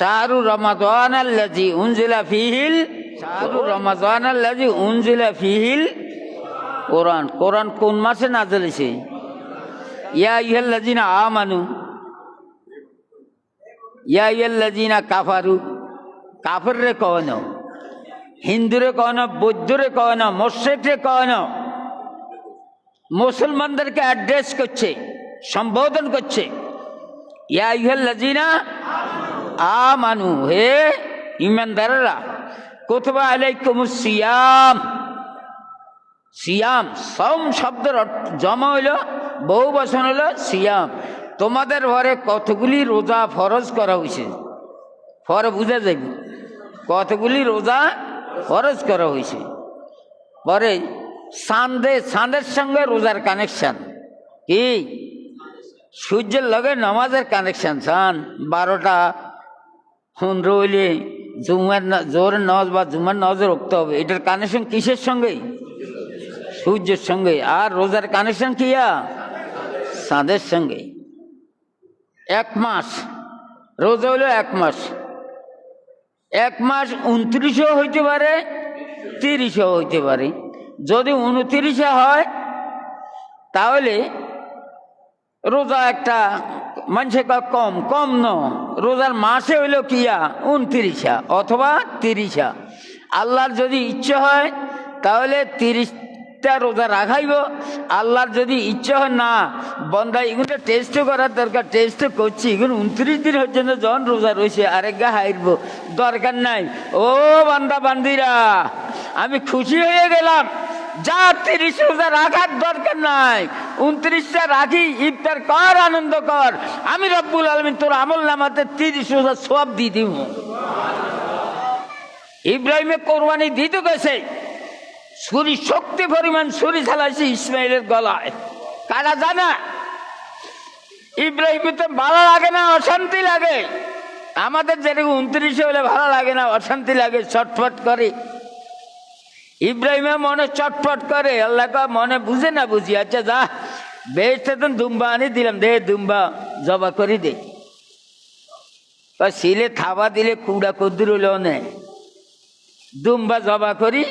শাহরু রমাদান আল্লাজি উনজিলা ফিহিল, শাহরু রমাদান আল্লাজি উনজিলা ফিহিল। কোরআন কোরআন কোন ইয়া কাফারু কন হিন্দুরে কন বৌদ্ধরে কন মোর্শেকরে কন মুসলমানদেরকে অ্যাড্রেস করছে, সম্বোধন করছে, ইয়া ইহাল্লাজিনা আমানু হে ইমানদারেরা কোথবা আলাইকুম সিয়াম। সিয়াম, সম শব্দের জমা হইল, বহু বচন হইল সিয়াম। তোমাদের ঘরে কতগুলি রোজা ফরজ করা হয়েছে ফর বুঝা যাবে কতগুলি রোজা ফরজ করা হয়েছে পরে, সান্দে চাঁদের সঙ্গে রোজার কানেকশান। কি? সূর্যের লগে নামাজের কানেকশান, সান, বারোটা পনেরো হইলে জুমার না- জোরের নামাজ বা জুমার নামাজে রুখতে হবে। এটার কানেকশন কিসের সঙ্গে? সূর্যের সঙ্গে। আর রোজার কানেকশন কিয়া চাঁদের সঙ্গে। এক মাস। রোজা হলো এক মাস। এক মাস উনত্রিশও হইতে পারে, তিরিশও হইতে পারে। যদি উনত্রিশে হয়, তাহলে রোজা একটা মানুষে কম কম ন। রোজার মাসে হইল কিয়া? উনত্রিশা, অথবা তিরিশা। আল্লাহর যদি ইচ্ছে হয়, তাহলে তিরিশটা রোজা রাখাইব। আল্লাহর যদি ইচ্ছে হয়, না বন্ধা এগুলো টেস্টও করার দরকার টেস্টও করছি। এগুলো উনত্রিশ দিন পর্যন্ত যখন রোজা রয়েছে আরেকগা হাইরব। দরকার নাই। ও বান্দা, বান্দিরা, আমি খুশি হয়ে গেলাম। যা তিরিশ রোজা রাখার দরকার নাই। উনত্রিশটা রাখি ইফতার কর আনন্দ কর? আমি রব্বুল আলমিন তোর আমল নামাতে তিরিশ রোজা সব দিয়ে দিব। ইব্রাহিমে কোরবানি দিতে গেছে। ছুরি শক্তি পরিমাণ ছুরি চালাইছে ইসমাইলের গলায়। কারা জানা? ইব্রাহিমে তো ভালো লাগে না, অশান্তি লাগে। আমাদের যেরকম উনত্রিশে হলে ভালো লাগে না, অশান্তি লাগে, ছটফট করে। ইব্রাহিমের মনে চটপট করে, আল্লাহ মনে বুঝে না বুঝি? আচ্ছা যা বেশতে তো দুম্বা আনি দিলাম, দে দুম্বা জবা করি দে। শিলে থাবা দিলে কুড়া কদ্দুর নেয় দুম্বা জবা করি,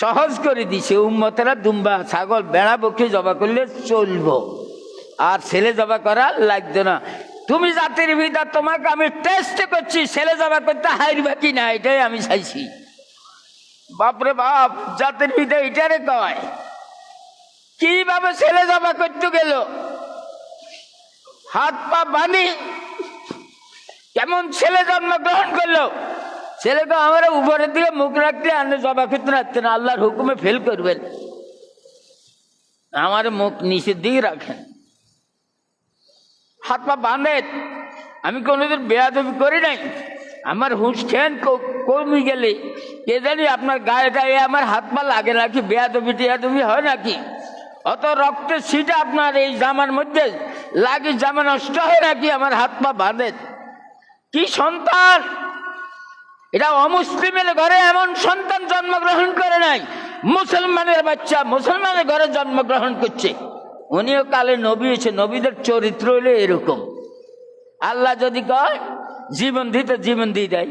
সহজ করে দিছে। উম্মতেরা দুম্বা ছাগল বেড়া বকে জবা করলে চলবো। আর ছেলে জবা করা লাগতো না। তুমি জাতির ভিতর তোমাকে আমি টেস্ট করছি, ছেলে জবা করতে হাইরবা কি না, এটাই আমি চাইছি। বাপরে বাপ, জাতির ভিতরে এটারে কয়। কীভাবে ছেলে জমা করতে গেল? হাত পা বানি কেমন ছেলে জন্মগ্রহণ করল? ছেলেকে আমরা উপরের দিকে মুখ রাখলে আপনি জবা করতে রাখতেন আল্লাহর হুকুমে ফেল করবেন। আমার মুখ নিচের দিকে রাখেন। হাত পা বাঁধেন। আমি কোনোদিন বেয়াদবি করি নাই। আমার হুঁশ খেন কমে গেলে। কে জানি আপনার গায়ে গায়ে আমার হাত পা লাগে নাকি, বেয়াদবি টেয়াদবি হয় নাকি? অত রক্তের সিটা আপনার এই জামার মধ্যে, লাগে জামা নষ্ট হয় নাকি আমার হাত পা বাঁধে? কি সন্তান? এটা অমুসলিমের ঘরে এমন সন্তান জন্মগ্রহণ করে নাই। মুসলমানের বাচ্চা মুসলমানের ঘরে জন্মগ্রহণ করছে। উনিও কালে নবী হয়েছে নবীদের চরিত্র হলো এরকম। আল্লাহ যদি কয় জীবন দিতে জীবন দিয়ে দেয়।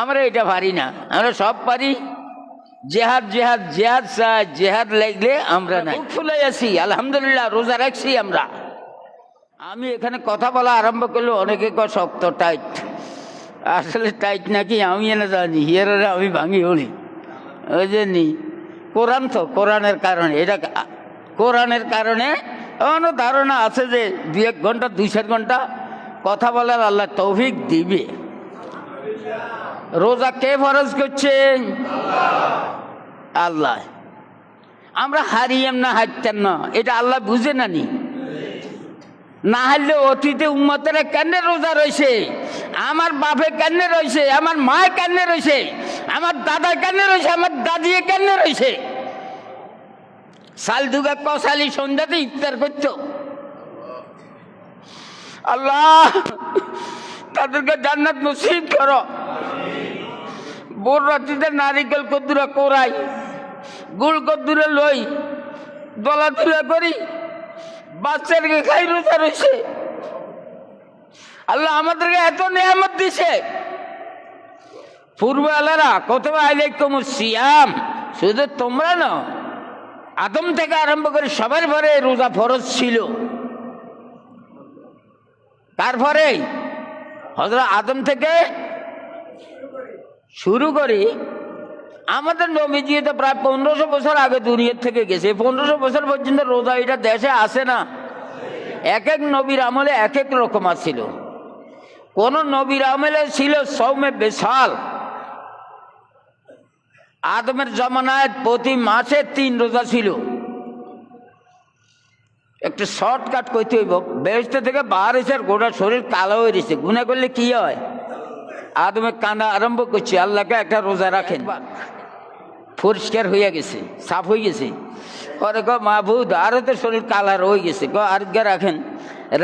আমরা এটা পারি না। আমরা সব পারি। জেহাদ জেহাদ জেহাদ চাই জেহাদ লাগলে আমরা নাই। ফুলে আছি আলহামদুলিল্লাহ রোজা রাখছি আমরা। আমি এখানে কথা বলা আরম্ভ করলে অনেকে কয় শক্ত টাইট। আসলে টাইট নাকি আমি এনে জানি হিয়ারে আমি ভাঙি হলি ওই যে নি কোরআন তো কোরআনের কারণে। এটা কোরআনের কারণে এমনও ধারণা আছে যে দু এক ঘণ্টা দুই চার ঘণ্টা কথা বলার আল্লাহ তৌফিক দিবে। রোজা কে ফরজ করছে? আল্লাহ। আমরা হারিয়াম না হারতাম না, এটা আল্লাহ বুঝে না নি। হারলে অতীতে উম্মতেরা কেন রোজা রয়েছে আমার বাপে কেন রয়েছে আমার মা কেন রয়েছে আমার দাদা কেন রয়েছে আমার দাদি কেন রয়েছে সাল দুগা কসালি সন্ধ্যাতে ইফতার করতো। আল্লাহ, তাদেরকে জান্নাত নসিব করো। বোর রাত্রিতে নারিকেল কদ্দুরা কোরাই, গুড় কদ্দুরে লই, দলা তুলা করি, বাচ্চাদেরকে খাই রোজা রয়েছে আল্লাহ আমাদেরকে এত নিয়ামত দিছে। পূর্ব আলারা কত আলাইকুম সিয়াম, শুধু তোমরা না আদম থেকে আরম্ভ করে সবার ঘরে রোজা ফরজ ছিল। তারপরে হজরত আদম থেকে শুরু করি, আমাদের নবীজি তো প্রায় পনেরোশো বছর আগে দুনিয়ার থেকে গেছে। পনেরোশো বছর পর্যন্ত রোজা এটা দেশে আসে না। এক এক নবীর আমলে এক এক রকম ছিল কোন নবীর আমলে ছিল সৌমে বিশাল। আদমের জমানায় প্রতি মাসে তিন রোজা ছিল। একটু শর্টকাট করতে হইব। বেহেস্ত থেকে বার এসে গোটা শরীর কালো হয়ে গেছে গুণা করলে কি হয়? আদমে কান্দা আরম্ভ করছে। আল্লাহকে একটা রোজা রাখেন। পরিষ্কার হয়ে গেছে সাফ হয়ে গেছে। পরে ক মাহবুদ আরও তো শরীর কালার হয়ে গেছে। ক আরেকগা রাখেন।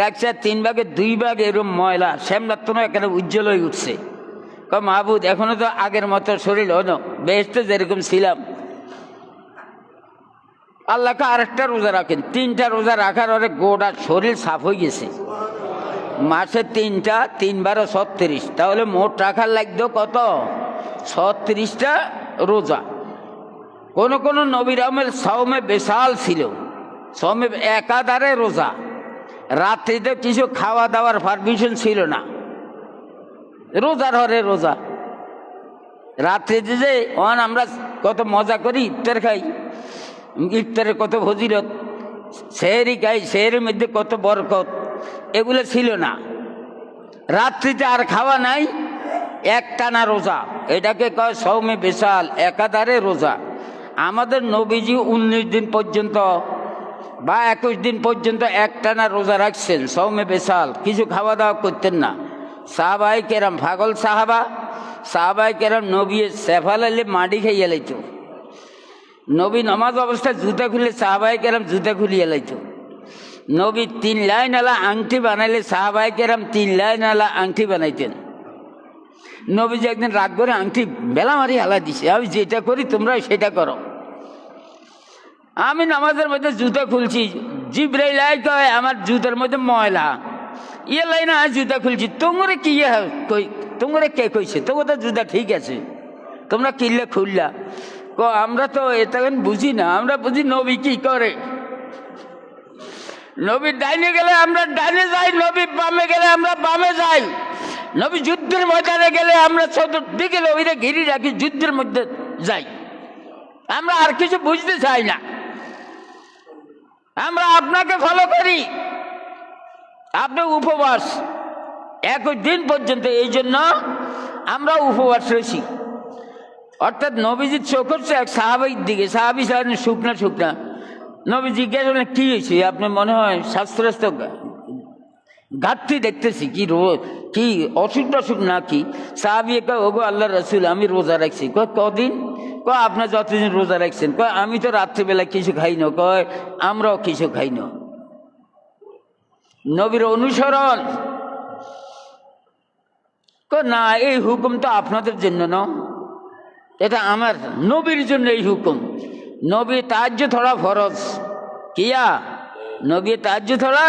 রাখছে তিন ভাগে দুই ভাগ এরকম ময়লা। শ্যামলার তো এখানে উজ্জ্বল হয়ে উঠছে। ক মাহবুদ এখনও তো আগের মতো শরীর হলো। বেহেস্ত যেরকম ছিলাম আল্লাহকে আরেকটা রোজা রাখেন। তিনটা রোজা রাখার পরে গোটা শরীর সাফ হয়ে গেছে। মাসে তিনটা তিন বারো ছত্রিশ। তাহলে মোট রাখার লাগতো কত? ছত্রিশটা রোজা। কোন কোন নবীর আমের সৌমে বিশাল ছিল। সৌমে একাধারে রোজা। রাত্রিতে কিছু খাওয়া দাওয়ার পারমিশন ছিল না। রোজার হরে রোজা। রাত্রিতে যে অন আমরা কত মজা করি, ইফতার খাই। ইফতারের কত ভজিরত সেহেরি খাই সেহেরির মধ্যে কত বরকত, এগুলো ছিল না। রাত্রিতে আর খাওয়া নাই, একটানা রোজা। এটাকে কয় সৌমে বিশাল, একাধারে রোজা। আমাদের নবীজি উনিশ দিন পর্যন্ত বা একুশ দিন পর্যন্ত একটানা রোজা রাখছেন, সৌমে বিশাল। কিছু খাওয়া দাওয়া করতেন না। সাহাবাই কেরাম, পাগল সাহাবা, সাহাবাই কেরাম নবী সেফাল আলে মাটি খাইয়ে লাইতো। নবী নমাজ অবস্থায় জুতা খুলে সাহাবাই কেরাম জুতা খুলিয়ে লাইতো। নবী তিন লাইন আলা আংটি বানাইলে সাহাবাই কেরাম তিন লাইন আলা আংটি বানাইতেন। নবীজি একদিন রাগ করে আংটি বেলা মারি হালা দিছে, আমি যেটা করি তোমরা সেটা করো। আমি নামাজের মধ্যে জুতা খুলছি, জিব্রাইল আই কয়, আমার জুতার মধ্যে ময়লা। ইয়ে লাইন আজ জুতা খুলছি, তোমরে কি ইয়ে তোমরে কে কইছে? তো জুতা ঠিক আছে, তোমরা কিনলে খুললা। আমরা তো এটা বুঝি না, আমরা বুঝি নবী কি করে। নবী ডাইনে গেলে আমরা ডাইনে যাই, নবী বামে গেলে আমরা বামে যাই। নবী যুদ্ধের ময়দানে গেলে আমরা চতুর্দিকে নবীরে ঘিরে রাখি, যুদ্ধের মধ্যে যাই। আমরা আর কিছু বুঝতে চাই না। আমরা আপনাকে ফলো করি। আপনি উপবাস। একই দিন পর্যন্ত, এই জন্য আমরা উপবাস রয়েছি। অর্থাৎ নবীজির চোখ হচ্ছে এক সাহাবির দিকে, সাহাবি সাহেব শুকনা শুকনা। নবী জিজ্ঞাসা করলেন কী হয়েছে আপনার মনে হয় স্বাস্থ্যস্বাস্থ্য ঘাটতি দেখতেছি, কি রো, কি অসুখ টসুখ না কি? সাহাবি কয় ওগো আল্লাহ রসুল, আমি রোজা রাখছি। কয়, কদিন? কয় আপনার যতদিন রোজা রাখছেন, কয়, আমি তো রাত্রিবেলা কিছু খাই না, কয়, আমরাও কিছু খাই না। নবীর অনুসরণ। কয়, না, এই হুকুম তো আপনাদের জন্য না। এটা আমার নবীর জন্য এই হুকুম। নবী তাজ্য থোড়া ফরজ। কিয়া? নবী তাজ্য থোড়া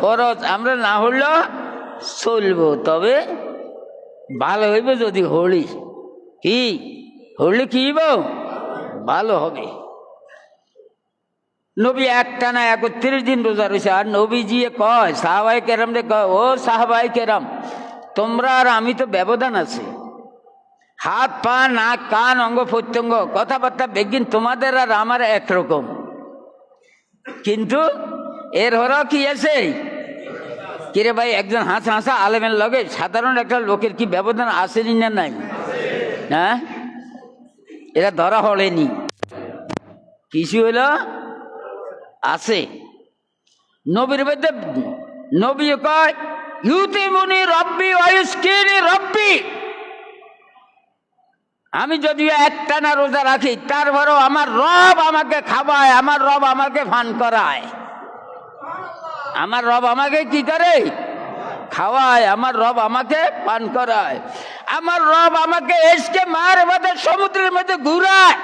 ফরজ। আমরা না হইল চলবো। তবে ভালো হইবে যদি হলি। কি? হলে কি ভালো হবে। নবী একটা না একত্রিশ দিন রোজা রয়েছে আর নবী জিয়ে কয় সাহাবাই কেরাম রে কয়, ও সাহাবাই কেরাম, তোমরা আর আমি তো ব্যবধান আছে। হাত, পা, নাক, কান, অঙ্গ, প্রত্যঙ্গ, কথাবার্তা বেগিন তোমাদের আর আমার একরকম। কিন্তু এর হরাও কি আছে? কিরে ভাই, একজন হাসা হাসা আলেমের লগে সাধারণ একটা লোকের কি ব্যবধান আসেনি না নাই? হ্যাঁ? এরা ধরা হলেনি। কিছু হলো? আছে। নবীর মধ্যে নবী কয়, ইউতিমুনি রব্বি ওয়ুস্কিনি রব্বি। আমি যদিও একটানা রোজা রাখি, তারপরেও আমার রব আমাকে খাওয়ায়, আমার রব আমাকে ফান করায়। আমার রব আমাকে কি করে? খাওয়ায়, আমার রব আমাকে পান করায়। আমার রব আমাকে এসকে মার মধ্যে, সমুদ্রের মধ্যে ঘুরায়।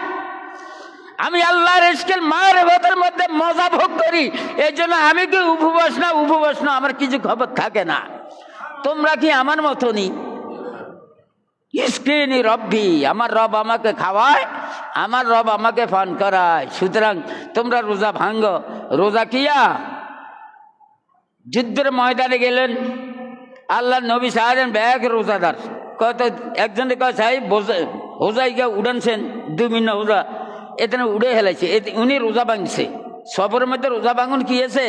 আমি আল্লাহর এসকের মার ভেতর মধ্যে মজা ভোগ করি। এই জন্য আমি কি উপবাস না উপবাস না, আমার কিছু খবর থাকে না। তোমরা কি আমার মতনই? স্ক্রিনি রব্বি, আমার রব আমাকে খাওয়ায়, আমার রব আমাকে পান করায়। সুতরাং তোমরা রোজা ভাঙ্গ রোজা কিয়া? যুদ্ধের ময়দানে গেলেন আল্লাহ নবী সাহেবেন ব্যাগ রোজাদার। কত একজনে কয়, সাহেব হোজাই গিয়ে উড়ানছেন, দু মিনিট হোজা এখানে উড়ে হেলাইছে উনি রোজা ভাঙছে। সবরের মধ্যে রোজা ভাঙুন কি আছে?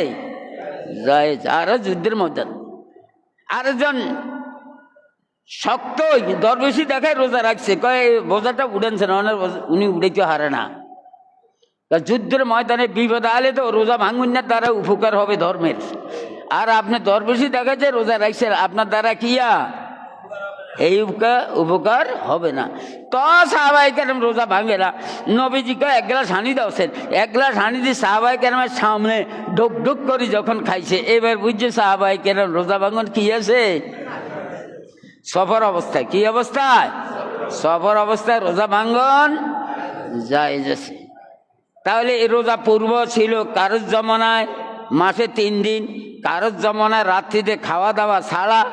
যায় আর যুদ্ধের ময়দান। আরেকজন শক্ত দরবেশি দেখায় রোজা রাখছে। কয় বোঝাটা উড়ানছে না উনি উড়াইতে হারে না। যুদ্ধের ময়দানে বিপদ আলে তো রোজা ভাঙুন না দ্বারা উপকার হবে ধর্মের। আর আপনি দরবেশি দেখাচ্ছে রোজা রাখছেন আপনার দ্বারা কিয়া এই উপকার উপকার হবে না। তো সাহাবাই কেরম রোজা ভাঙে না। নবীজিকে এক গ্লাস হানি দাওছেন এক গ্লাস হানি দিয়ে সাহাবাই কেরমের সামনে ডুক ডুক করে যখন খাইছে। এবার বুঝছে সাহাবাই কেরম রোজা ভাঙন কি আছে? সফর অবস্থায়। কি অবস্থায়? সফর অবস্থায় রোজা ভাঙ্গন? যাচ্ছে। তাহলে এই রোজা পূর্ব ছিল কারোর জমানায়? মাসে তিন দিন। কারোর জমানায় রাত্রিতে খাওয়া দাওয়া ছাড়া?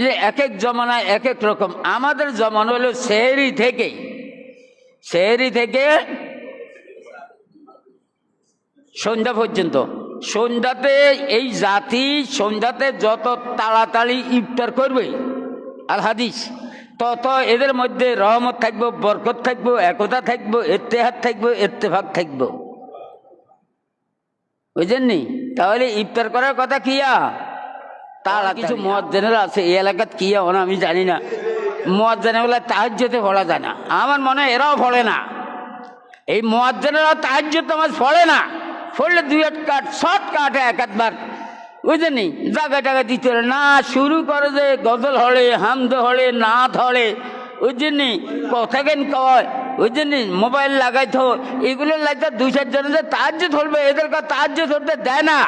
যে এক এক জমানায় এক এক রকম। আমাদের জমান হলো সেহরি থেকে। সেহরি থেকে সন্ধ্যা পর্যন্ত। সন্ধ্যাতে এই জাতি সন্ধ্যাতে যত তাড়াতাড়ি ইফতার করবে আল হাদিস। তত এদের মধ্যে রহমত থাকব বরকত থাকব একতা থাকব এত্তেহাত থাকব এত্তেফাক থাকব। বুঝেননি? তাহলে ইফতার করার কথা কিয়া তারা কিছু মজ্জানেরা আছে এই এলাকাত কিয়া হন আমি জানি না। মজ্জানে বলে তাহাজ্যতে পড়া যায় না। আমার মনে হয় এরাও পড়ে না। এই মোয়াজ্জেনেরা তাহাজ্য তোমার পড়ে না। পড়লে দুই এক কাট শর্ট কাটে এক একবার বুঝলেনি? জায়গা টাকা দিতে হলে, না, শুরু করে যে গজল হলে, হামদ হলে নাথ হলে বুঝছেনি কথা কেন কয়? বুঝছেনি মোবাইল লাগাইতো, এগুলো লাগতে দুই চারজন যে তাহাজ্য ধরবে এদেরকে তাহাজ্য ধরতে দেয় না।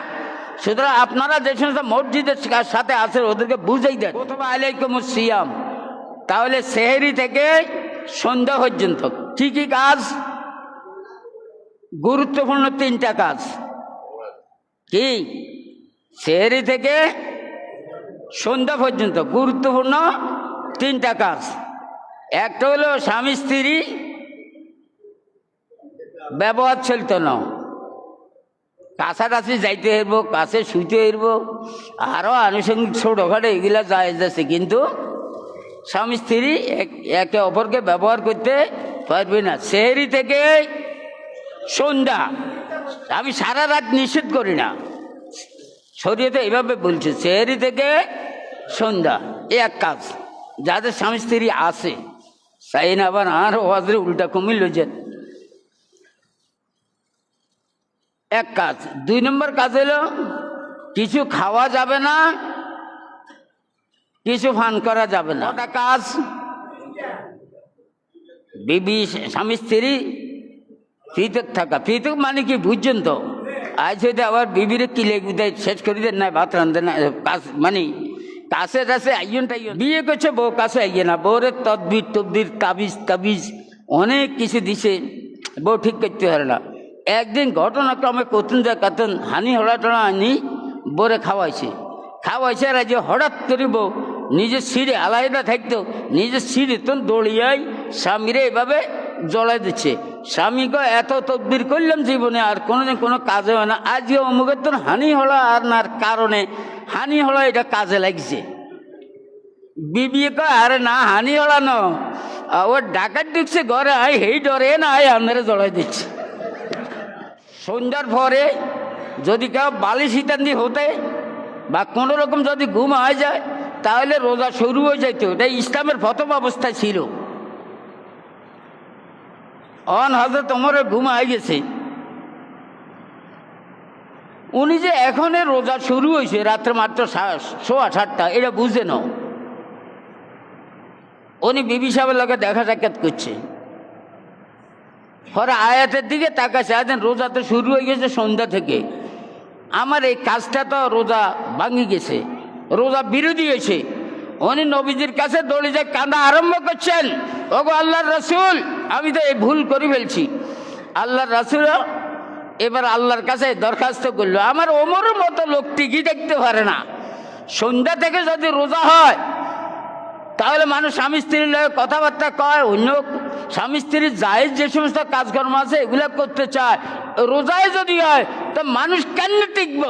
সুতরাং আপনারা যে সমস্ত মসজিদের সাথে আছেন, ওদেরকে বুঝেই দেন। প্রথমে আলাইকুম সিয়াম। তাহলে সেহেরি থেকে সন্ধ্যা পর্যন্ত। কি কি কাজ? গুরুত্বপূর্ণ তিনটা কাজ। কি? সেহেরি থেকে সন্ধ্যা পর্যন্ত গুরুত্বপূর্ণ তিনটা কাজ। একটা হলো স্বামী, স্ত্রী ব্যবহার চলতো না কাছাকাছি যাইতে হইব, কাছে শুইতে হইব আরও আনুষঙ্গিক ছোটোখাটো এগুলা যায় যাচ্ছে কিন্তু স্বামী, স্ত্রী এক- একে অপরকে ব্যবহার করতে পারবে না। সেহেরি থেকে সন্ধ্যা। আমি সারা রাত নিষেধ করি না। শরীয়তে এইভাবে বলছে, সেহেরি থেকে সন্ধ্যা। এ এক কাজ, যাদের স্বামী স্ত্রী আসে সাইন আবার আর ওয়াজরে উল্টা কমিল যে এক কাজ, দুই নম্বর কাজ হলো, কিছু খাওয়া যাবে না, কিছু ফান করা যাবে না। ওটা কাজ, বিবি, স্বামী স্ত্রী পৃথক থাকা। পৃথক মানে কি, বুঝছেন তো? আজ হয়তো আবার বিবিরে কিলে গুদাই শেষ করে দেন না, ভাত রান্ধে না, কাজ মানে কাছে কাছে আইয়ন টাইয়ন। বিয়ে করছে, বউ কাছে আইয়ে না, বউরে তদবির তদবির, তাবিজ তাবিজ, অনেক কিছু দিছে, বউ ঠিক করতে পারে না। একদিন ঘটনাক্রমে কতুন যা কাতুন, হানি হড়া টড়া আনি, বউরে খাওয়াইছে। খাওয়াইছে আর যে হঠাৎ করে বউ নিজের সিঁড়ে আলাদা থাকতো, নিজের সিঁড়ে তো দৌড়িয়াই, স্বামীরে এভাবে জড়াই দিচ্ছে। স্বামী স্বামীকে এত তদবির করলাম জীবনে আর কোনোদিন কোনো কাজে হয় না। আজকে অমুকের তো হানি হলো আর নার কারণে হানি হলো এটা কাজে লাগছে। বিবিয়ে কয়, আরে না, হানি হলো না। ও ডাকাত ঢুকছে ঘরে আই হেই ডরে না আই আপনারা জড়াই দিচ্ছে। সন্ধ্যার পরে যদি কেউ বালিশ ইত্যাদি হতে বা কোনো রকম যদি ঘুম হয়ে যায়, তাহলে রোজা শুরু হয়ে যাইতো। এটা ইসলামের প্রথম অবস্থায় ছিল। অন হজরত ওমরের ঘুম হয়ে গেছে। উনি যে এখনই রোজা শুরু হয়েছে রাত্রে মাত্র সোয়া সাতটা, এটা বুঝে নাও। উনি বিবি সাহেবের লোকে দেখা সাক্ষাৎ করছে। পরে আয়াতের দিকে তাকাছে আছেন রোজা তো শুরু হয়ে গেছে সন্ধ্যা থেকে। আমার এই কাজটা তো রোজা ভাঙি গেছে, রোজা বিরোধী হয়েছে। উনি নবীজির কাছে দৌড়ে যে কান্দা আরম্ভ করছেন, ওগো আল্লাহর রসুল আমি তো এই ভুল করে ফেলছি। আল্লাহর রসুল এবার আল্লাহর কাছে দরখাস্ত করল। আমার ওমরের মতো লোক টিকি দেখতে পারে না? সন্ধ্যা থেকে যদি রোজা হয়, তাহলে মানুষ স্বামী স্ত্রীর কথাবার্তা কয়, অন্য স্বামী স্ত্রীর জায়েজ যে সমস্ত কাজকর্ম আছে, এগুলো করতে চায়। রোজায় যদি হয়, তো মানুষ কেন টিকব?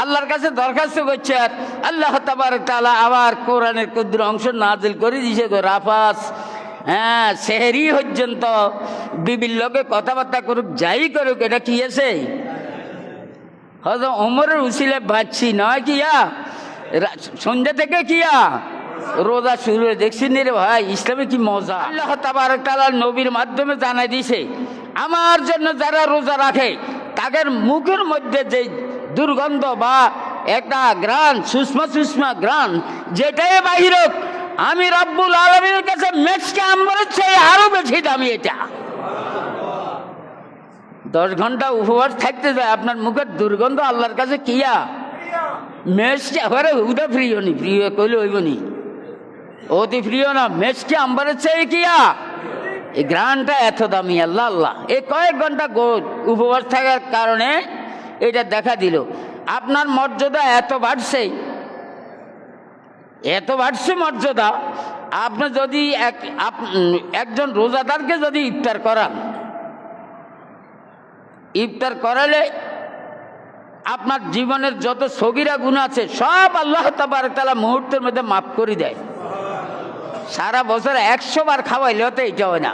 আল্লাহর কাছে দরখাস্ত করছে আর আল্লাহ তালা আবার কোরআনের ক্ষুদ্র অংশ নাজিল করে দিছে গো রাফাস। হ্যাঁ সেহেরি পর্যন্ত বিবির লোকে কথাবার্তা করুক, যাই করুক, এটা কি আছে? হয়তো ওমরের উসিলে বাঁচছি, নয় কিয়া সন্ধ্যা থেকে কিয়া রোজা শুরু হয়ে, দেখছি নি রে ভাই, ইসলামে কি মজা। আল্লাহ তাবার তালা নবীর মাধ্যমে জানাই দিছে আমার জন্য যারা রোজা রাখে, তাদের মুখের মধ্যে যে দুর্গন্ধ বা একটা গ্রান সুষমা সুষমা গ্রান যেটাই বাহির আমি রব্বুল আলমীর কাছে মেচকে আম্বরের চেয়ে আরও বেশি দামি এটা। দশ ঘণ্টা উপবাস থাকতে যায়, আপনার মুখের দুর্গন্ধ আল্লাহর কাছে কিয়া? অতি না কিয়া? এই এত দামি কয়েক ঘণ্টা উপবাস থাকার কারণে এটা দেখা দিল। আপনার মর্যাদা এত বাড়ছে এত বাড়ছে মর্যাদা, আপনি যদি এক একজন রোজাদারকে যদি ইফতার করান, ইফতার করালে আপনার জীবনের যত সগিরা গুণ আছে, সব আল্লাহ তাবার তালা মুহূর্তের মধ্যে মাফ করে দেয়। সারা বছর একশো বার খাওয়াইলে তো এইটা হয় না।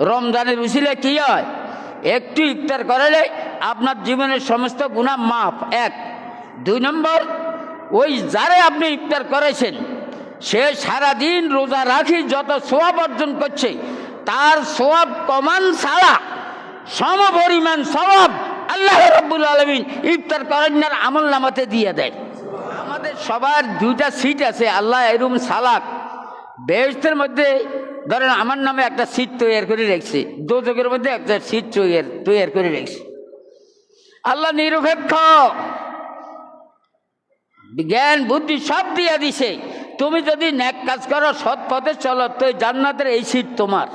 রমজানের উচিলে কি হয়? একটু ইফতার করালে আপনার জীবনের সমস্ত গুণা মাফ। এক। দুই নম্বর ওই যারে আপনি ইফতার করেছেন, সে সারাদিন রোজা রাখি যত সোয়াব অর্জন করছে, তার সোয়াব কমান ছাড়া সম পরিমাণ সবাব আল্লাহ রব্বুল আলমিন ইফতার করেন আমল নামাতে দিয়ে দেয় আমাদের সবার দুইটা সিট আছে, আল্লাহ এরুম সালাক। বেহস্তের মধ্যে, ধরেন আমার নামে একটা সিট তৈরি করে রেখেছে দোজকের মধ্যে একটা সিট তৈরি তৈরি করে রেখেছে। আল্লাহ নিরপেক্ষ। জ্ঞান বুদ্ধি সব দিয়ে দিছে। তুমি যদি ন্যাক কাজ করো, সৎ পথে চলো, তো জান্নাতের এই সিট তোমার।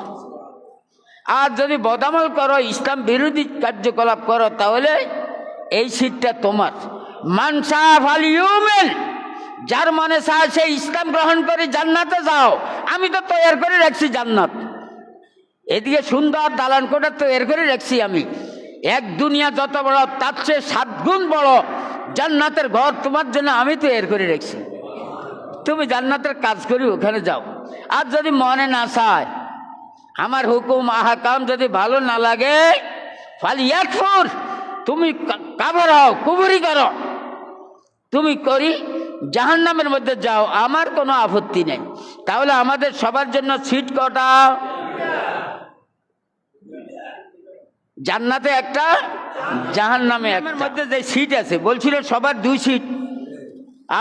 আর যদি বদামল করো, ইসলাম বিরোধী কার্যকলাপ করো, তাহলে এই সিটটা তোমার। মানসা ফাল ইউমেন, যার মনে চায় সে ইসলাম গ্রহণ করে জান্নাতে যাও। আমি তো তৈরি করে রাখছি জান্নাত। এদিকে সুন্দর দালান কোটা তৈরি করে রাখছি আমি। এক দুনিয়া যত বড়, তার চেয়ে সাত গুণ বড়। জান্নাতের ঘর তোমার জন্য আমি তৈরি করে রেখেছি। তুমি জান্নাতের কাজ করি ওখানে যাও। আর যদি মনে না চায়, আমার হুকুম, আহাকাম যদি ভালো না লাগে তুমি কাবর হও কুবুরি করো। তুমি করি, জাহান্নামের মধ্যে যাও, আমার কোনো আপত্তি নেই। তাহলে আমাদের সবার জন্য সিট কটা জান্নাতে একটা জাহান্নামে একটা। মধ্যে যে সিট আছে বলছিল সবার দুই সিট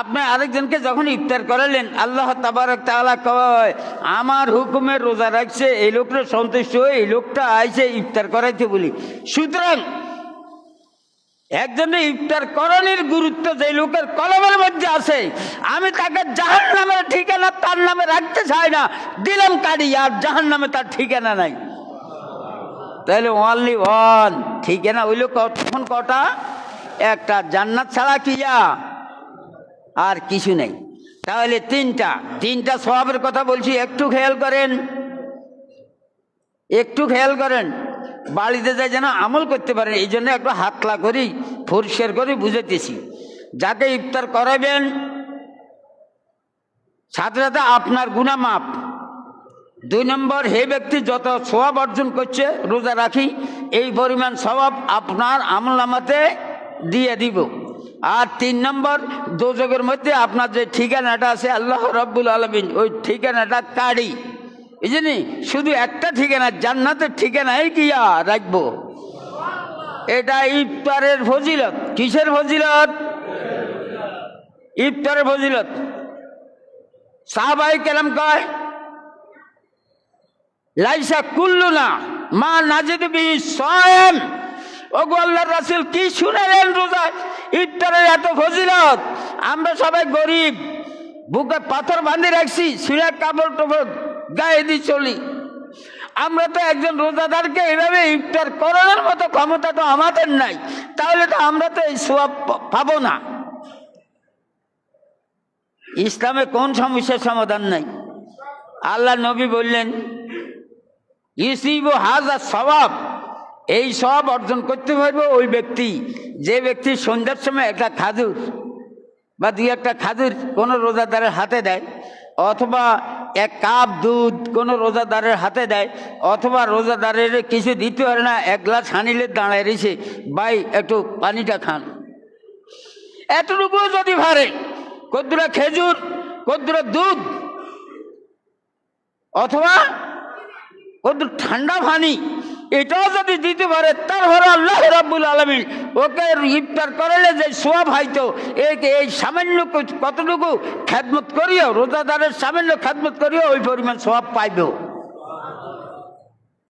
আপনি আরেকজনকে যখন ইফতার করালেন আল্লাহ তাবারক তাআলা কয় আমার হুকুমে রোজা রাখছে এই লোকটা সন্তুষ্ট হয়ে এই লোকটা আইছে ইফতার করাইতে বলি। সুতরাং একজনে ইফতার করণের গুরুত্ব যে লোকের কলমের মধ্যে আছে আমি তাকে জাহান নামের ঠিকানা তার নামে রাখতে চাই না। দিলাম কাড়ি আর জাহান নামে তার ঠিকানা নাই। তাহলে অনলি ওয়ান ঠিকানা হইল কখন কটা? একটা। জান্নাত ছাড়া কি যা? আর কিছু নেই। তাহলে তিনটা। তিনটা স্বভাবের কথা বলছি, একটু খেয়াল করেন। একটু খেয়াল করেন। বাড়িতে যাই যেন আমল করতে পারেন এই জন্য একটু হাতলা করি, পরিষ্কার করে, বুঝাইতেছি। যাকে ইফতার করাবেন, সাথে সাথে আপনার গুণা মাপ দুই নম্বর, হে ব্যক্তি, যত স্বভাব অর্জন করছে, রোজা রাখি, এই পরিমাণ স্বভাব আপনার আমল নামাতে দিয়ে দিব। আর তিন নম্বর দোজকের মধ্যে আপনার যে ঠিকানাটা আছে, আল্লাহ রব্বুল আলমিন, ওই ঠিকানাটা কাড়ি এই শুধু একটা ঠিকানা, জান্নাতের ঠিকানাই গিয়া রাখব। এটা ইফতারের ফজিলত। কিসের ফজিলত? ইফতারের ফজিলত। সাহাবাই কেলাম কয় লাইসা কুল্লু না, মা নাজিদ বি সয়েম। ও গো আল্লাহর রাসূল, কি শুনালেন রোজা? ইফতারের এত ফজিলত, আমরা সবাই গরিব, বুকে পাথর বাঁধে রাখছি সিরা কাপড় টাপড় গায়ে দিয়ে চলি। আমরা তো একজন রোজাদারকে এইভাবে ইফতার করানোর মতো ক্ষমতা তো আমাদের নাই, তাহলে তো আমরা তো এই সোয়াব পাবো না। ইসলামে কোন সমস্যার সমাধান নাই? আল্লাহ নবী বললেন ইসিব হাজা সবাব এই সব অর্জন করতে পারবে ওই ব্যক্তি। যে ব্যক্তি সন্ধ্যার সময় একটা খাজুর বা দুই একটা খাজুর কোনো রোজাদারের হাতে দেয়, অথবা এক কাপ দুধ কোনো রোজাদারের হাতে দেয়, অথবা রোজাদারের কিছু দিতে পারে না, এক গ্লাস হানিলে দাঁড়ায় রয়েছে, ভাই, একটু পানিটা খান। এতটুকু যদি ভারে, কদ্দুরা খেজুর, কদ্দুরা দুধ, অথবা কদ্দুর ঠান্ডা পানি এটাও যদি দিতে পারে তারপরে আল্লাহ রাবুল আলমিন। ওকে ইফতার করালে যে সোয়াব হয়তো এই সামান্য কতটুকু খ্যাদমত করিও, রোজাদারের সামান্য খ্যাদমত করিও, ওই পরিমাণ সোয়াব পাইবেও।